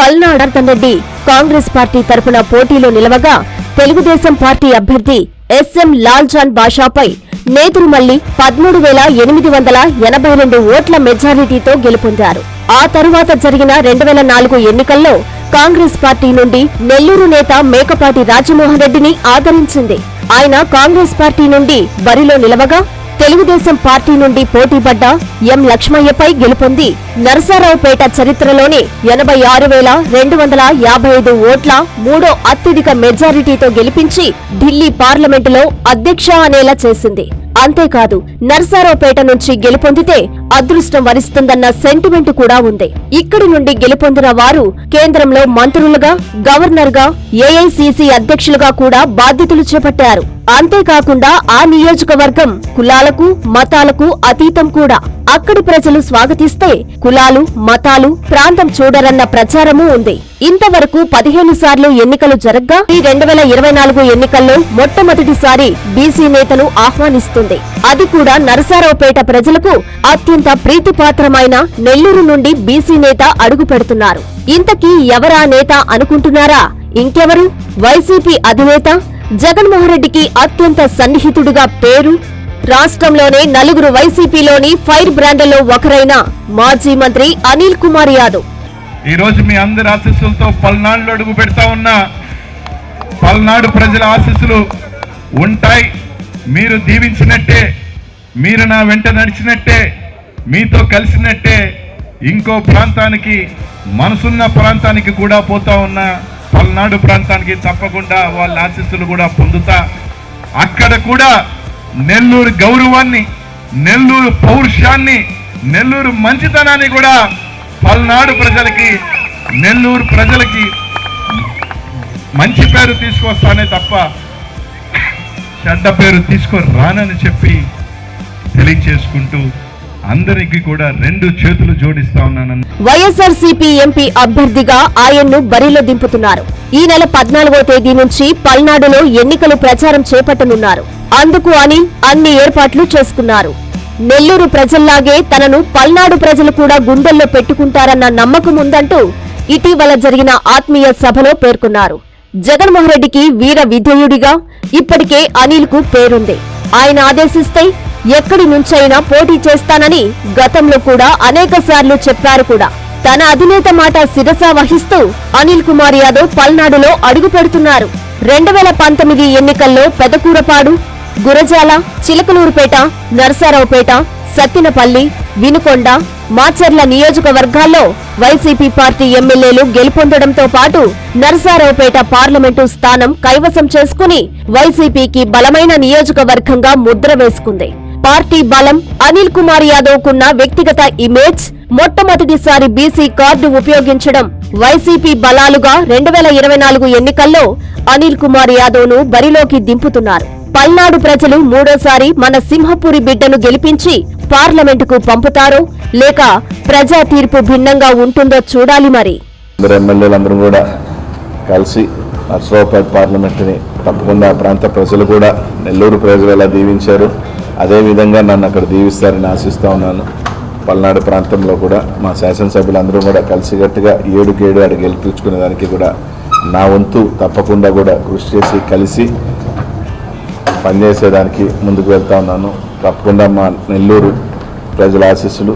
Palnadu Reddy Congress party తరపున పోటీలో నిలవగా తెలుగుదేశం పార్టీ అభ్యర్థి ఎస్ఎం లాల్చాన్ బాషాపై నేదురుమల్లి పదమూడు వేల ఎనిమిది వందల ఎనభై రెండు ఓట్ల మెజారిటీతో గెలుపొందారు. ఆ తరువాత జరిగిన రెండు వేల నాలుగు ఎన్నికల్లో కాంగ్రెస్ పార్టీ నుండి నెల్లూరు నేత మేకపాటి రాజమోహన్ రెడ్డిని ఆదరించింది. ఆయన కాంగ్రెస్ పార్టీ నుండి బరిలో నిలవగా తెలుగుదేశం పార్టీ నుండి పోటీపడ్డ ఎం లక్ష్మయ్యపై గెలుపొంది నరసారావుపేట చరిత్రలోనే ఎనభై ఆరు వేల రెండు వందల యాభై ఐదు ఓట్ల మూడో అత్యధిక మెజారిటీతో గెలిపించి ఢిల్లీ పార్లమెంటులో అధ్యక్ష అనేలా చేసింది. అంతేకాదు నర్సారావుపేట నుంచి గెలుపొందితే అదృష్టం వరిస్తుందన్న సెంటిమెంట్ కూడా ఉంది. ఇక్కడి నుండి గెలుపొందిన వారు కేంద్రంలో మంత్రులుగా గవర్నర్గా ఏఐసిసి అధ్యక్షులుగా కూడా బాధ్యతలు చేపట్టారు. అంతేకాకుండా ఆ నియోజకవర్గం కులాలకు మతాలకు అతీతం కూడా. అక్కడి ప్రజలు స్వాగతిస్తే కులాలు మతాలు ప్రాంతం చూడరన్న ప్రచారమూ ఉంది. ఇంతవరకు పదిహేను సార్లు ఎన్నికలు జరగ్గా ఈ రెండు వేల ఇరవై నాలుగు ఎన్నికల్లో మొట్టమొదటిసారి బీసీ నేతను ఆహ్వానిస్తుంది. అది కూడా నరసారావుపేట ప్రజలకు అత్యంత ప్రీతిపాత్రమైన నెల్లూరు నుండి బీసీ నేత అడుగు పెడుతున్నారు. ఇంతకీ ఎవరా నేత అనుకుంటున్నారా? ఇంకెవరు? వైసీపీ అధినేత? జగన్మోహన్ రెడ్డికి అత్యంత సన్నిహితుడిగా పేరు? రాష్ట్రంలోనే నలుగురు వైసీపీలోని ఫైర్ బ్రాండ్లలో ఒకరైన మాజీ మంత్రి అనిల్ కుమార్ యాదవ్. ఈరోజు మీ అందరి ఆశీస్సులతో పల్నాడులో అడుగు పెడతా ఉన్నా పల్నాడు ప్రజల ఆశీస్సులు ఉంటాయి. మీరు దీవించినట్టే మీరు నా వెంట నడిచినట్టే మీతో కలిసినట్టే ఇంకో ప్రాంతానికి మనసున్న ప్రాంతానికి కూడా పోతా ఉన్నా పల్నాడు ప్రాంతానికి తప్పకుండా వాళ్ళ ఆశీస్సులు కూడా పొందుతా. అక్కడ కూడా నెల్లూరు గౌరవాన్ని నెల్లూరు పౌరుషాన్ని నెల్లూరు మంచితనాన్ని కూడా పల్నాడు ప్రజలకి నెల్లూరు ప్రజలకి మంచి పేరు తీసుకొస్తానే తప్ప చెడ్డ పేరు తీసుకొని రానని చెప్పి తెలియచేసుకుంటూ అందరికీ కూడా రెండు చేతులు జోడిస్తా ఉన్నానని వైఎస్ఆర్సీపీ ఎంపీ అభ్యర్థిగా ఆయన్ను బరిలో దింపుతున్నారు. ఈ నెల పద్నాలుగో తేదీ నుంచి పల్నాడులో ఎన్నికలు ప్రచారం చేపట్టనున్నారు. అందుకు అని అన్ని ఏర్పాట్లు చేసుకున్నారు. నెల్లూరు ప్రజల్లాగే తనను పల్నాడు ప్రజలు కూడా గుండెల్లో పెట్టుకుంటారన్న నమ్మకం ఉందంటూ ఇటీవల జరిగిన ఆత్మీయ సభలో పేర్కొన్నారు. జగన్మోహన్ రెడ్డికి వీర విధేయుడిగా ఇప్పటికే అనిల్కు పేరుంది. ఆయన ఆదేశిస్తే ఎక్కడి నుంచైనా పోటీ చేస్తానని గతంలో కూడా అనేక సార్లు చెప్పారు కూడా. తన అధినేత మాట శిరస వహిస్తూ అనిల్ కుమార్ యాదవ్ పల్నాడులో అడుగు పెడుతున్నారు. రెండు వేల పంతొమ్మిది ఎన్నికల్లో పెదకూరపాడు గురజాల చిలకలూరుపేట నరసారావుపేట సత్తినపల్లి వినుకొండ మాచర్ల నియోజకవర్గాల్లో వైసీపీ పార్టీ ఎమ్మెల్యేలు గెలుపొందడంతో పాటు నరసారావుపేట పార్లమెంటు స్థానం కైవసం చేసుకుని వైసీపీకి బలమైన నియోజకవర్గంగా ముద్ర వేసుకుంది. పార్టీ బలం అనిల్ కుమార్ యాదవ్ కున్న వ్యక్తిగత ఇమేజ్ మొట్టమొదటిసారి బీసీ కార్డు ఉపయోగించడం వైసీపీ బలాలుగా రెండు వేల ఇరవై నాలుగు ఎన్నికల్లో అనిల్ కుమార్ యాదవ్ను బరిలోకి దింపుతున్నారు. పల్నాడు ప్రజలు మూడోసారి మన సింహపురి బిడ్డను గెలిపించి పార్లమెంటుకు పంపుతారో లేక ప్రజా తీర్పు భిన్నంగా ఉంటుందో చూడాలి మరి. అందరు ఎమ్మెల్యేలందరూ కూడా కలిసి నర్సరావుపేట పార్లమెంటుని తప్పకుండా ప్రాంత ప్రజలు కూడా నెల్లూరు ప్రజలు ఎలా దీవించారు అదేవిధంగా నన్ను అక్కడ దీవిస్తారని ఆశిస్తూ ఉన్నాను. పల్నాడు ప్రాంతంలో కూడా మా శాసనసభ్యులందరూ కూడా కలిసికట్టుగా ఏడుకి ఏడు ఆడ గెలిపించుకునే దానికి కూడా నా వంతు తప్పకుండా కూడా కృషి చేసి కలిసి పనిచేసేదానికి ముందుకు వెళ్తా ఉన్నాను. తప్పకుండా మా నెల్లూరు ప్రజల ఆశీస్సులు